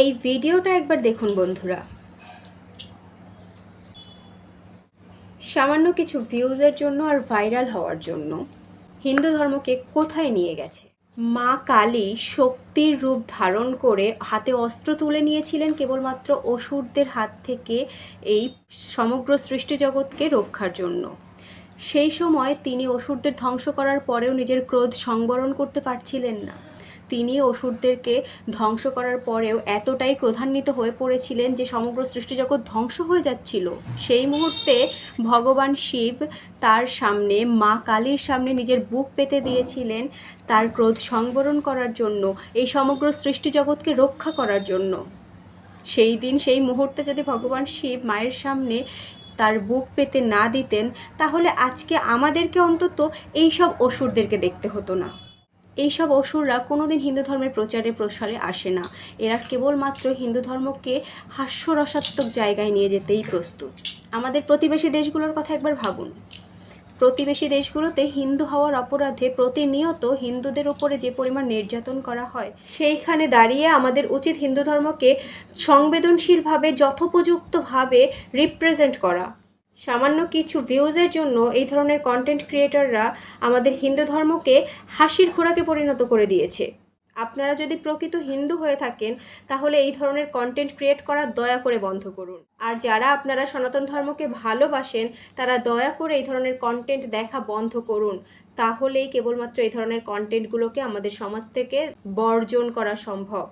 এই ভিডিওটা একবার দেখুন, বন্ধুরা। সামান্য কিছু ভিউজের জন্য আর ভাইরাল হওয়ার জন্য হিন্দু ধর্মকে কোথায় নিয়ে গেছে? মা কালী শক্তির রূপ ধারণ করে হাতে অস্ত্র তুলে নিয়েছিলেন কেবলমাত্র অসুরদের হাত থেকে এই সমগ্র সৃষ্টি জগৎকে রক্ষার জন্য। সেই সময় তিনি অসুরদের ধ্বংস করার পরেও নিজের ক্রোধ সংবরণ করতে পারছিলেন না। তিনি অসুরদেরকে ধ্বংস করার পরেও এতটাই ক্রোধান্বিত হয়ে পড়েছিলেন যে সমগ্র সৃষ্টিজগৎ ধ্বংস হয়ে যাচ্ছিল। সেই মুহূর্তে ভগবান শিব তার সামনে, মা কালীর সামনে নিজের বুক পেতে দিয়েছিলেন তার ক্রোধ সংবরণ করার জন্য, এই সমগ্র সৃষ্টিজগৎকে রক্ষা করার জন্য। সেই দিন, সেই মুহূর্তে যদি ভগবান শিব মায়ের সামনে তার বুক পেতে না দিতেন, তাহলে আজকে আমাদেরকে অন্তত এই সব অসুরদেরকে দেখতে হতো না। এইসব অসুররা কোনোদিন হিন্দু ধর্মের প্রচারে প্রসারে আসে না। এরা কেবলমাত্র হিন্দু ধর্মকে হাস্যরসাত্মক জায়গায় নিয়ে যেতেই প্রস্তুত। আমাদের প্রতিবেশী দেশগুলোর কথা একবার ভাবুন। প্রতিবেশী দেশগুলোতে হিন্দু হওয়ার অপরাধে প্রতিনিয়ত হিন্দুদের উপরে যে পরিমাণ নির্যাতন করা হয়, সেইখানে দাঁড়িয়ে আমাদের উচিত হিন্দু ধর্মকে সংবেদনশীলভাবে, যথোপযুক্তভাবে রিপ্রেজেন্ট করা। সামান্য কিছু ভিউজের জন্য এই ধরনের কন্টেন্ট ক্রিয়েটাররা আমাদের হিন্দু ধর্মকে হাসির খোরাকে পরিণত করে দিয়েছে। আপনারা যদি প্রকৃত হিন্দু হয়ে থাকেন, তাহলে এই ধরনের কন্টেন্ট ক্রিয়েট করা দয়া করে বন্ধ করুন। আর যারা আপনারা সনাতন ধর্মকে ভালোবাসেন, তারা দয়া করে এই ধরনের কন্টেন্ট দেখা বন্ধ করুন। তাহলেই কেবলমাত্র এই ধরনের কন্টেন্টগুলোকে আমাদের সমাজ থেকে বর্জন করা সম্ভব।